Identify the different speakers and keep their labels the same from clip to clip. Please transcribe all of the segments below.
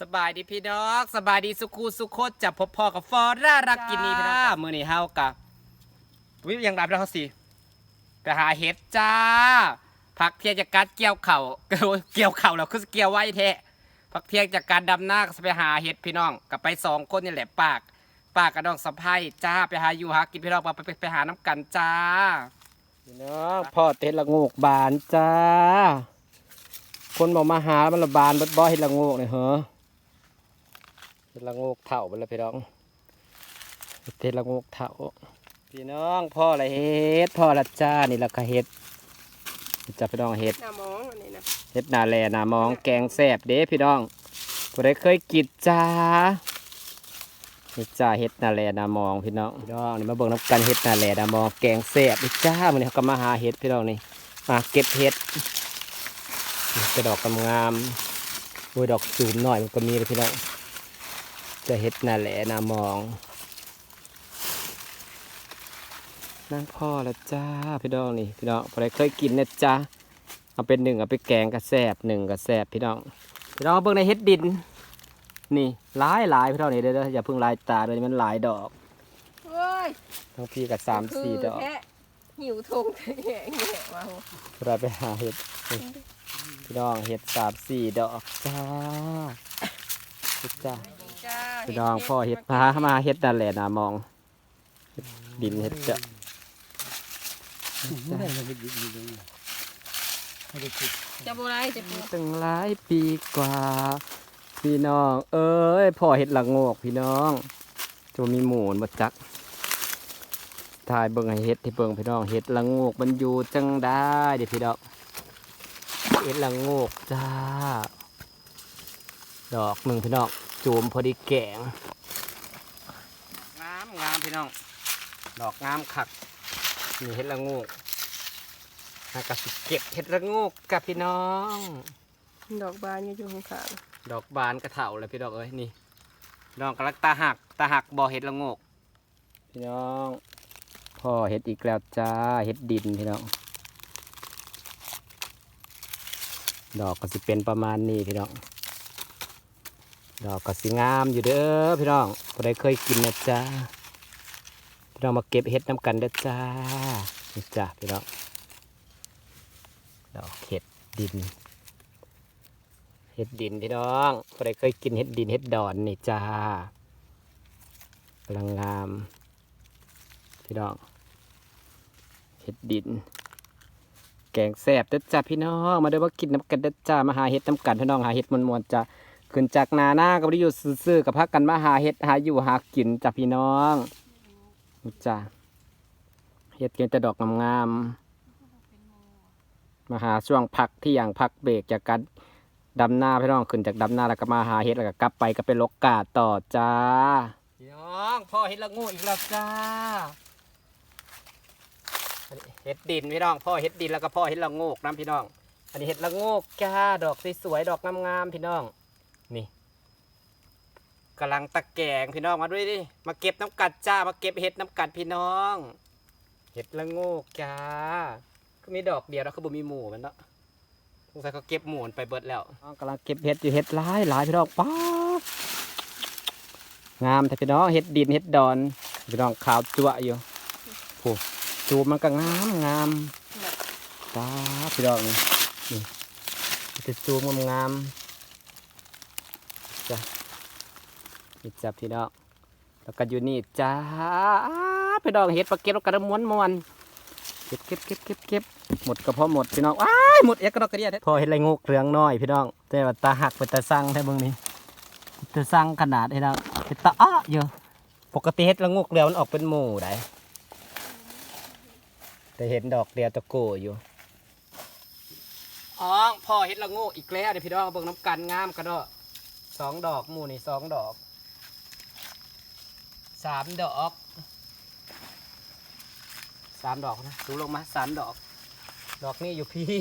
Speaker 1: สบายดีพี่น้องสบายดีสุขูสุโคตจับพบพ่อกับฟอร่ารักกินนี่พี่น้องมือนี่เฮากับวิยังรับแล้วเขาสิไปหาเห็ดจ้าพักเที่ยงจากการเกี่ยวเข่าวเกี่ยวเข่าวแล้วคือเกี่ยวไว้แท้พักเที่ยงจากการดำหน้าก็จะไปหาเห็ดพี่น้องกับไปสองคนนี่แหละปาก ปากกับน้องสะพ้ายจ้าไปหาอยู่หากินพี่น้องไปไปไปหาน้ำกันจ้าพี่น้องพ่อเต็ดละงูกบานจ้า คนบอกมาหามันละบานบดบ่เห็ดละงูกเนี่ยเหรอ เห็ดละโงกเถ่าไปแล้วพี่น้องเห็ดละโงกเถ่าพี่น้องพ่ออะไรเฮ็ดพ่อละจ้านี่ละก็เฮ็ดจะพี่น้องเฮ็ด
Speaker 2: หน้ามองอันนี้นะ
Speaker 1: เฮ็ดนาแลนามองแกงแซ่บเด้พี่น้องผู้ใดเคยกินจ้านี่จ้าเฮ็ดนาแลนามองพี่น้องพี่น้องนี่มาเบิ่งน้ำกันเฮ็ดนาแลนามองแกงแซ่บนี่จ้ามันนี้เขาก็มาหาเฮ็ดพี่น้องนี่มาเก็บเฮ็ดนี่กระดอกงามๆโอ้ยดอกสูงหน่อยมันก็มีเลยพี่น้อง จะเฮ็ดนาแหละนามองนั่งพ่อแล้วจ้าพี่น้องนี่พี่น้องพอได้เคยกินนะจ้าเอาเป็นหนึ่งเอาไปแกงกระแซบหนึ่งกระแซบพี่น้องพี่น้องเบิ่งในเฮ็ดดิน นี่หลายหลายพี่น้องนี่เด้อเด้ออย่าเพิ่งหลายตาเลยมันหลายดอก
Speaker 2: เฮ้ย
Speaker 1: ทั้งพี่กับสามสี่ดอก
Speaker 2: แค่หิวทงแง่แง่มาโห
Speaker 1: เราไปหาเห็ดนี่พี่น้องเห็ดสามสี่ดอกจ้า เฮ็ดจ้า
Speaker 2: จ้า
Speaker 1: พี่น้องพ่อเห็ดพามาเห็ดนั่นแหละนามองเฮ็ดดินเห็ดจะ
Speaker 2: จะโบราณจะปู
Speaker 1: ตั้งหลายปีกว่า พี่น้อง เอ้ยพ่อเห็ดละโงกพี่น้องจะมีหมูนมาจักถ่ายเบิ่งให้เห็ดที่เบิ่งพี่น้องเห็ดละโงกมันอยู่จังได้เดี๋ยวพี่น้องเห็ดละโงกจ้า ดอกหนึ่งพี่น้องจูมพอดีแกงงามงามพี่น้อง ดอกงามคักมีเห็ดละโงกหากระสิเก็บเห็ดละโงกกับพี่น้อง
Speaker 2: ดอกบานอยู่ข้าง
Speaker 1: ดอกบานกระเถาเลยพี่ดอกเอ้ยนี่พี่น้องกำลังตาหักตาหักบ่อเห็ดละโงกพี่น้องพ่อเห็ดอีกแล้วจ้าเห็ดดินพี่น้องดอกก็สิเป็นประมาณนี้พี่น้อง ดอกก็สิงามอยู่เด้อพี่น้องพอได้เคยกินนะจ้าพี่น้องมาเก็บเห็ดน้ำกันเด้อจ้านี่จ้าพี่น้องดอกเห็ดดิน เห็ดดินพี่น้องใครเคยกินเห็ดดินเห็ดดอนนี่จ้ากำลังงาม พี่น้องเห็ดดิน แกงแซ่บเด้อจ้าพี่น้องมาเด้อมากินน้ำกันเด้อจ้ามาหาเห็ดน้ำกันพี่น้องหาเห็ดมวนๆจ้า ขึ้นจากนาหน้าก็ไม่ได้อยู่ซื่อๆกับพักกันมาหาเห็ดหาอยู่หากินจ้าพี่น้องนี่จ้าเห็ดเกียงแต่ดอกงามๆมาหาช่วงพักที่อย่างพักเบรกจากการดำหน้าพี่น้องขึ้นจากดำหน้าแล้วก็มาหาเห็ดแล้วก็กลับไปก็เป็นลกกาต่อจ้าพี่น้องพ่อเห็ดละงูอีกแล้วจ้าเห็ดดินพี่น้องพ่อเห็ดดินแล้วก็พ่อเห็ดละงูกน้ำพี่น้อง อันนี้เห็ดละงูกจ้าดอกสวยๆดอกงามๆพี่น้อง นี่กำลังตะแกรงพี่น้องมาด้วยดิ มาเก็บน้ำกัดจ้า มาเก็บเห็ดน้ำกัดพี่น้อง เห็ดละงูกจ้าก็มีดอกเดียวแล้วคือบ่มีหมู่มันเนาะสงสัยเขาเก็บหมูนไปเบิดแล้วกำลังเก็บเห็ดอยู่เห็ดหลายหลายพี่น้องป๊าบงามแต่พี่น้องเห็ดดินเห็ดดอนพี่น้องขาวจั่วอยู่โอ้จูบมันก็งามงามป้าบพี่น้องนี่นี่จะจูบงามงาม จ้ะนี่จ้ะพี่น้องแล้วก็อยู่นี่จ้าพี่น้องเห็ดปลาเก็บแล้วก็ม้วนม้วนๆเก็บเก็บเก็บเก็บเก็บหมดก็พอหมดพี่น้องว้ายหมดเอ็กกระดอกกระเดียดพอเห็ดไรงูเหลืองน้อยพี่น้องแต่ว่าตาหักเป็นตาสั่งแท้เบิ่งนี่ตาสั่งขนาดให้เราเป็นตาอ้อเยอะปกติเห็ดละงูเหลืองมันออกเป็นหมู่ได้แต่เห็นดอกเดียวตะโกอยู่อ๋อพอเห็ดละงูอีกแล้วเดี๋ยวพี่น้องเบิ่งน้ำกันงามกระดอก สองดอก หมู่นี่สองดอกสามดอกสามดอกนะดูลงมาสามดอก ดอกนี่อยู่พี่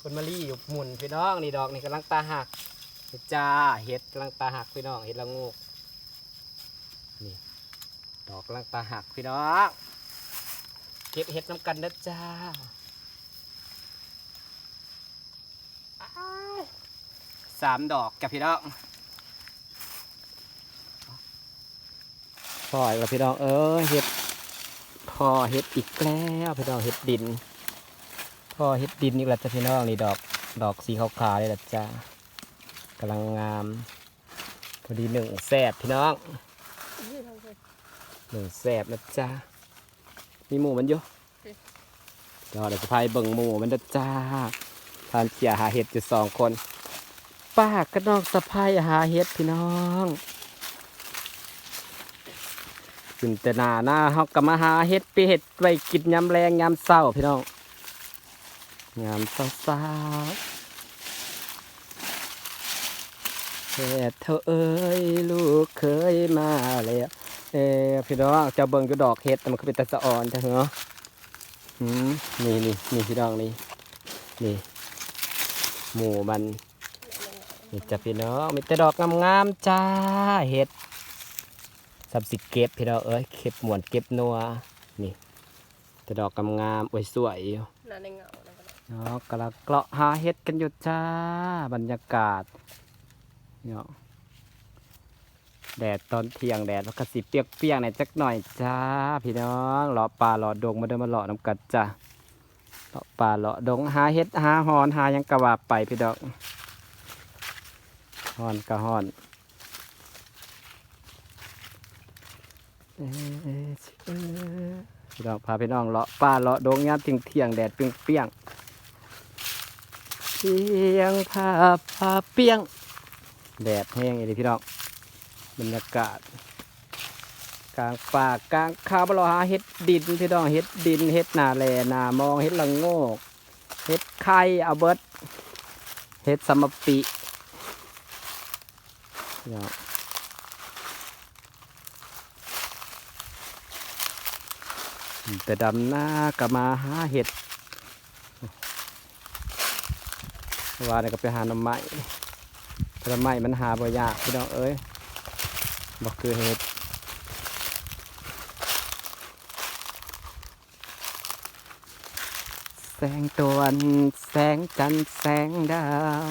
Speaker 1: คนมะลี่อยู่หมุนพี่น้องนี่ดอกนี่กำลังตาหักจ้าเห็ดกำลังตาหักพี่น้องเห็ดละงูนี่ดอกกำลังตาหักพี่น้องเก็บเห็ดน้ำกันนะจ้าสามดอกกับพี่น้อง พ่ออีกแล้วพี่น้องเอ้ยเห็ดพ่อเห็ดอีกแล้วพี่น้องเห็ดดินพ่อเห็ดดินอีกแล้วจ้ะพี่น้องนี่ดอกดอกสีขาวๆเลยละจ้ากำลังงามพอดีหนึ่งแสบพี่น้องหนึ่งแสบนะจ้ามีหมูมันอยู่เดี๋ยวเดี๋ยวจะพายเบิ่งหมูมันนะจ้าทานเสียหาเห็ดอยู่สองคนป้าก็น้องสะพายหาเห็ดพี่น้อง ขึ้นแต่หน้าหน้าเฮาก็มาหาเห็ดไปเห็ดไว้กินยามแรงยามเศร้าพี่น้องยามเศร้าเศร้าๆแต่เธอเอ้ยลูกเคยมาแล้วเอ้พี่น้องเจะเบิ่งอยู่ดอกเห็ดแต่มันก็เป็นตะสะอ่อนจ้ะเหรออืมนี่นี่นี่พี่น้องนี่นี่หมูมันนี่จ้ะพี่น้องมีแต่ดอกงามๆจ้าเห็ด สับสิเก็บพี่น้องเอ้ยเก็บหมวนเก็บนัวนี่แต่ดอกงามๆโอ้ยสวยอยู่
Speaker 2: นั่นในเงานั่นก็ได้
Speaker 1: เนาะกำลังเกาะหาเห็ดกันอยู่จ้าบรรยากาศเนาะแดดตอนเที่ยงแดดมันก็สิเปียกๆหน่อยจักหน่อยจ้า พี่น้องเลาะป่าเลาะดงมาเดินมาเลาะน้ำกัดจ้าเลาะป่าเลาะดงหาเห็ดหาหอนหาหยังกะว่าไปพี่น้องฮ้อนก็ฮ้อนเอ้ยเอ้ย พี่น้องพาพี่น้องเลาะป่าเลาะดงยามเที่ยงเที่ยงแดดเปรี้ยงเปียงเปียงพาพาเปียง แดดแห้งเลยพี่น้องบรรยากาศ กลางป่ากลางคาบลอหาเห็ดดินพี่น้องเห็ดดินเห็ดนาแลนามองเห็ดละโงกเห็ดไข่อาเบิดเห็ดสมปีเนาะ แต่ดำหน้าก็มาหาเห็ดว่าเนี่ยก็ไปหาหน่อไม้หน่อไม้มันหาบ่ยากพี่น้องเอ้ยบอกคือเห็ดแสงตะวันแสงจันทร์แสงดาว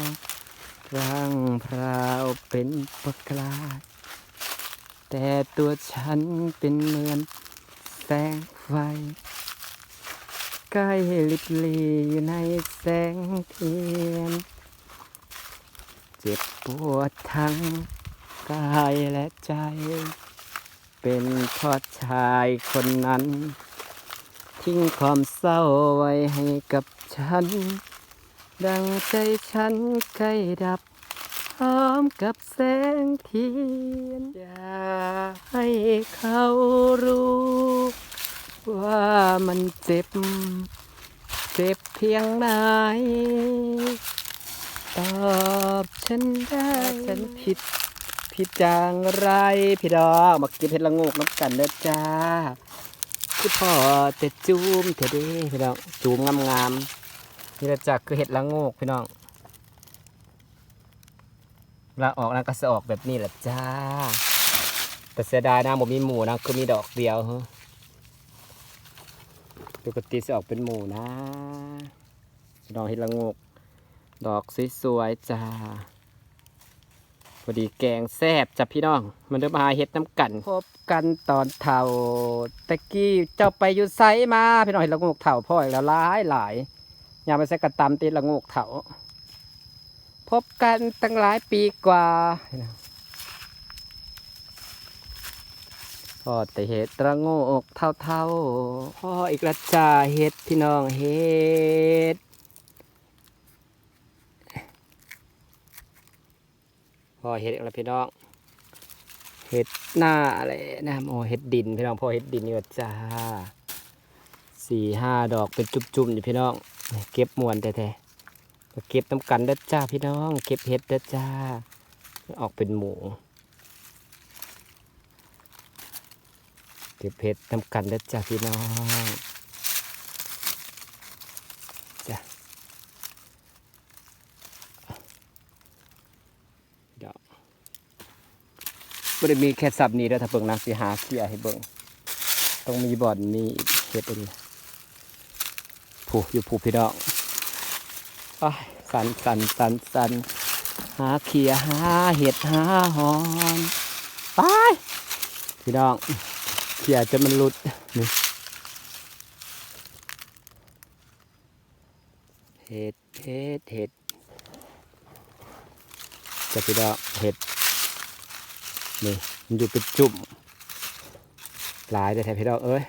Speaker 1: ร่างพราวเป็นประกายแต่ตัวฉันเป็นเหมือนแสง ไฟ ใกล้ลิบลีอยู่ในแสงเทียน เจ็บปวดทั้งกายและใจ เป็นพราะชายคนนั้น ทิ้งความเศร้าไว้ให้กับฉัน ดังใจฉันใกล้ดับพร้อมกับแสงเทียน อยากให้เขารู้ ว่ามันเจ็บ เจ็บเพียงไหน ตอบฉันได้ฉันผิด ผิดจางไร พี่ดอกมากินเพชรละโงกน้ำกันเด้อจ้าคือพ่อแต่จูมเถอะด้พี่น้องจูมงามๆนี่ละจ้ะคือเห็ดละโงกพี่น้องเวลาออกนะก็จะออกแบบนี้แหละจ้า แต่เสียดายนะผมมีหมูนะคือมีดอกเดียวฮะ ปกติจะออกเป็นหมูนะดอกเห็ดละงก ดอกสวยๆจ้าพอดีแกงแซบจับพี่น้อง มันเดิมมาเห็ดน้ำกัน พบกันตอนเท่าตะกี้เจ้าไปอยู่ไซมาพี่น้องเห็ดละงกเท่าพ่ออีกแล้วหลายหลายอย่าไปใส่กระตำตีละงกเท่าพบกันตั้งหลายปีกว่า พอแต่เห็ดระโงกเท่าเท่าๆพ่ออีกละจ่าเห็ดพี่น้องเห็ดพ่อเห็ดอีกแล้วพี่น้องเห็ดหน้าอะไรนะโอ้เห็ดดินพี่น้องพ่อเห็ดดินนี่ว่จ้าสี่ห้าดอกเป็นจุ่มๆอยู่พี่น้องเก็บมวนแท้ๆเก็บน้ำกันเด้อจ้าพี่น้อง เก็บเห็ดเด้อจ้า ออกเป็นหมู ก็บเห็ดน้ำกันเด้อจ้าพี่น้องจ้าเดี๋ยวไม่ได้มีแค่สับนี้แล้วถ้าเบิ่งนางสีหาเสียให้เบิ่งต้องมีบ่อนมีเห็ดอันนี้ผูอยู่ผูพี่น้องอ้ายสันสันสันสันหาเขียหาเห็ดหาหอนไปพี่น้อง เขี่ยจนมันหลุดนี่เห็ดเห็ดเห็ดจะพี่ดอกเห็ดนี่มันอยู่เป็นจุ่มหลายแต่แถวพี่ดอกเอ้ย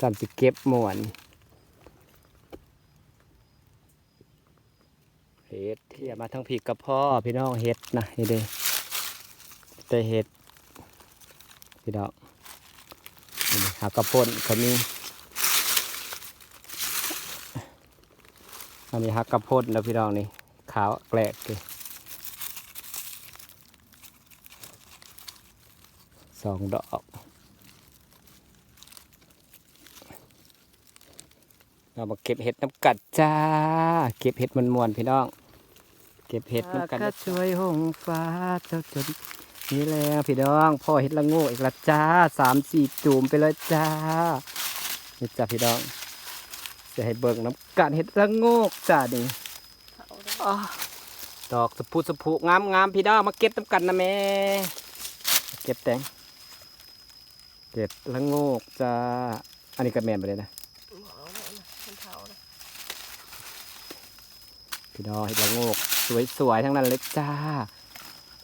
Speaker 1: จำสิเก็บหมวนเห็ดที่มาทั้งผีกับพ่อพี่น้องเห็ดนะเห็ดเด้แต่เห็ดพี่ดอก หากระป่นก็มีอันนี้ฮักกระป่นแล้วพี่น้องนี่ขาวแกลกเลยสองดอกเรามาเก็บเห็ดน้ำกัดจ้า เก็บเห็ดมันมวนพี่น้อง เก็บเห็ดน้ำกัดก็ช่วยหงฟ้าเจ้าจน นี่แหละพี่น้องพ่อเห็ดละโงูอีกละจ้าสามสี่จูมไปเลยจ้านี่จ้าพี่น้องจะให้เบิ่งน้ำกันเห็ดละโงูจ้านี่
Speaker 2: เขาได้
Speaker 1: อ้อดอกสะพุสะพุงามงามพี่น้องมาเก็บน้ำกันนะแม่เก็บแตงเก็บละโงูจ้าอันนี้ก็แม่นไปเลยนะพี่น้องเห็ดละโงูสวยๆทั้งนั้นเลยจ้า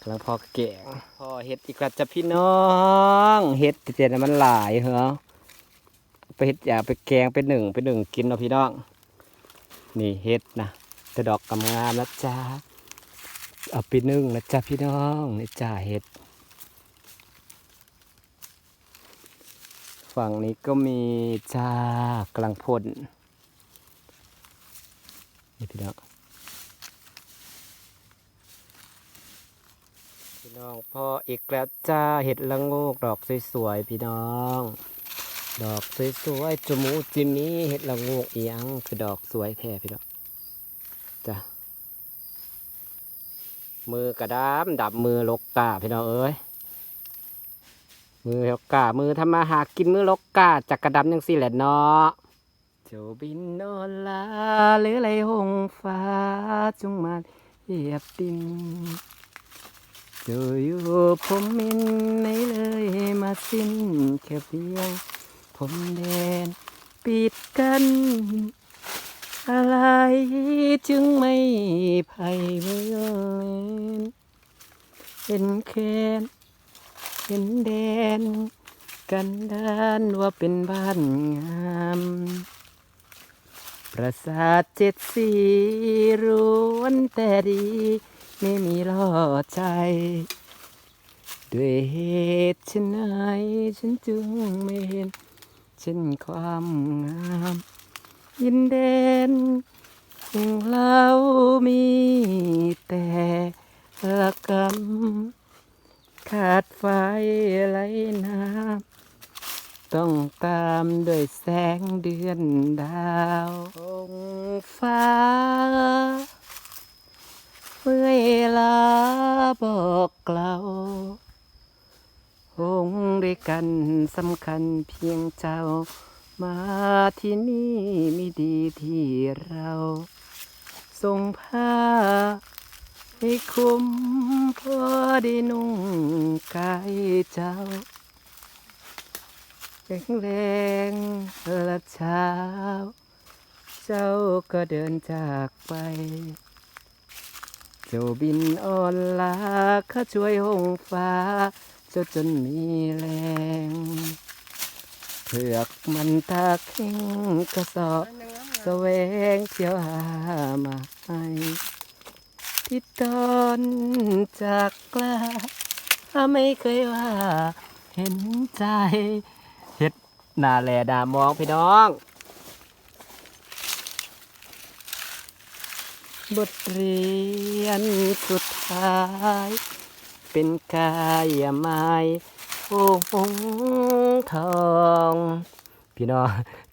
Speaker 1: กำลังพอแกงพอเห็ดอีกแล้วจ้ะพี่น้องเห็ดเจ็ดๆนะมันหลายเหรอไปเห็ดอยากไปแกงไปหนึ่งไปหนึ่งกินเนาะพี่น้อง นี่เห็ดนะแต่ดอกกำงามนะจ้าเอาไปนึ่งนะจ้าพี่น้องนี่จ้าเห็ด ฝั่งนี้ก็มีจ้ากำลังพ่นนี่พี่น้อง พี่น้องพออีกแล้วจ้าเห็ดละโงกดอกสวยๆพี่น้อง ดอกสวยๆจมูกจิมีเห็ดละโงกอีหยังคือดอกสวยแท้พี่น้องจ้ะมือกระดามดับมือลกกาพี่น้องเอ้ยมือลกกามือทำมาหากินมือลกกาจักกระดำยังสิแหละเนาะเจ้าบินนอนลาหรือไรหงฟ้าจงมาเหยียบดิน เจะอยู่ผมมินไหนเลยมาสิ้นแค่เพียง ผมแดนปิดกัน อะไรจึงไม่ไพ่เมื่อเห็นแค้นเห็นแดน กันด้านว่าเป็นบ้านงามประสาทเจ็ดสีรวนแต่ดี ไม่มีล่อใจ ด้วยเหตุชนไหนฉันจึงไม่เห็นเช่นความงามยินเด่นอย่างเรามีแต่ละกรรมขาดไฟไหลน้ำต้องตามด้วยแสงเดือนดาวองฟ้า เวลาบอกกล่าวหงด้วยกันสำคัญเพียงเจ้า มาที่นี่มีดีที่เราทรงผ้าให้คุ้มพอได้นุ่งกายเจ้าแข็งแรงละเช้า เจ้าก็เดินจากไป เจ้าบินอ่อนลาข้าช่วยหงฟ้าเจ้าจนมีแรงเผือกมันตาเข่งกระสอบ
Speaker 2: อันนึงน้ำ
Speaker 1: แสวงเที่ยวหามาให้ที่ตอนจากกลาไม่เคยว่าเห็นใจเฮ็ดหนาแลดามองพี่น้อง บทเรียนสุดท้าย เป็นกายไม้โอ้โหทอง พี่น้อง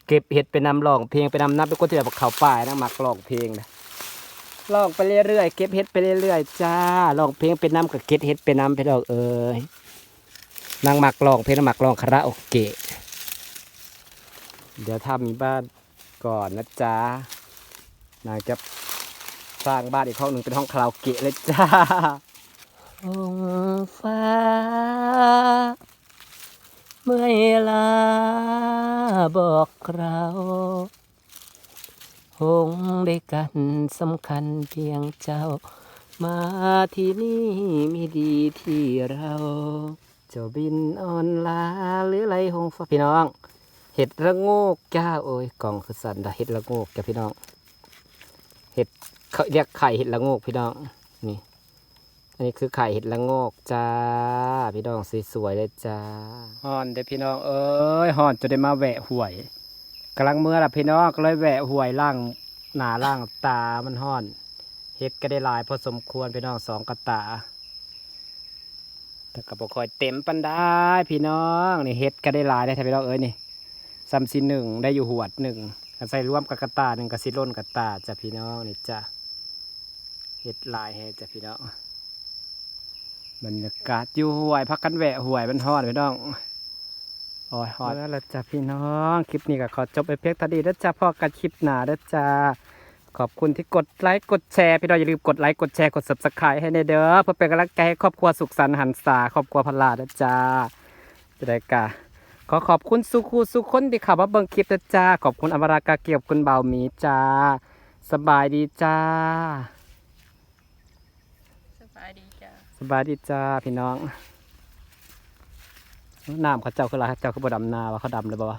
Speaker 1: เก็บเห็ดไปนำร้องเพลงไปนำนับเป็นคนที่แบบเขาป่ายนะมักร้องเพลงนะร้องไปเรื่อยๆเก็บเห็ดไปเรื่อยๆจ้าร้องเพลงไปนำกับเก็บเห็ดไปนำไปดอกเอ้ยนางมักร้องเพลงนางมักร้องคาราโอเกะเดี๋ยวถ้ามีบ้านก่อนนะจ๊ะนางจะ สร้างบ้านอีกห้องหนึ่งเป็นห้องคาราโอเกะเลยจ้าองฟ้า เมื่อลาบอกเราหงได้กันสำคัญเพียงเจ้า มาที่นี่มีดีที่เราเจ้าบินออนลาหรือไรหงฟ้าพี่น้องเห็ดระโงกจ้าโอ้ยกล่องคือสันดาเห็ดระโงกจ้าพี่น้อง เห็ด เขาเรียกไข่เห็ดระโงกพี่น้องนี่อันนี้คือไข่เห็ดละโงกจ้าพี่น้องสวยๆเลยจ้าฮอนเด้พี่น้องเอ้ยฮอนจะได้มาแหวะหวยกำลังเมื่อละพี่น้องก็เลยแหวะหวยล่างหนาล่างตามันฮอนเห็ดก็ได้หลายพอสมควรพี่น้องสองกระตาแต่ก็บอกคอยเต็มปันได้พี่น้องนี่เห็ดก็ได้หลายได้ท่พี่น้องเอ้ยนี่ซัมซีหนึ่งได้อยู่หวดหนึ่งใส่ร่วมกับกระตาหนึ่งกับซิล้นกระตาจ้ะพี่น้องนี่จ้ะ ห็ดลายแฮะจ้ะพี่น้องบรรยากาศอยู่ห่วยพักกันแหวะห่วยมันฮอดพี่น้องโอ้ยฮอดแล้วละจ้ะพี่น้อง คลิปนี้ก็ขอจบไปเพียงเท่านี้แล้วจ้ะพอกันคลิปหน้าแล้วจ้าขอบคุณที่กดไลค์กดแชร์พี่น้องอย่าลืมกดไลค์กดแชร์กด subscribe ให้ในเด้อเพื่อเป็นกำลังใจให้ครอบครัวสุขสันต์หันษาครอบครัวพลานะจ้าจะได้กะขอขอบคุณสุขูสุขคนที่ขับมาเบิ่งคลิปนะจ้าขอบคุณอมรากาเกียบคุณเบาหมีจ้าสบายดีจ้า
Speaker 2: สบายดีจ้า
Speaker 1: สบายดีจ้าพี่น้องน้ำเขาเจ้าคืออะไรเขาเจ้าคือบดำนาว่าเขาดำเลยบ่วะ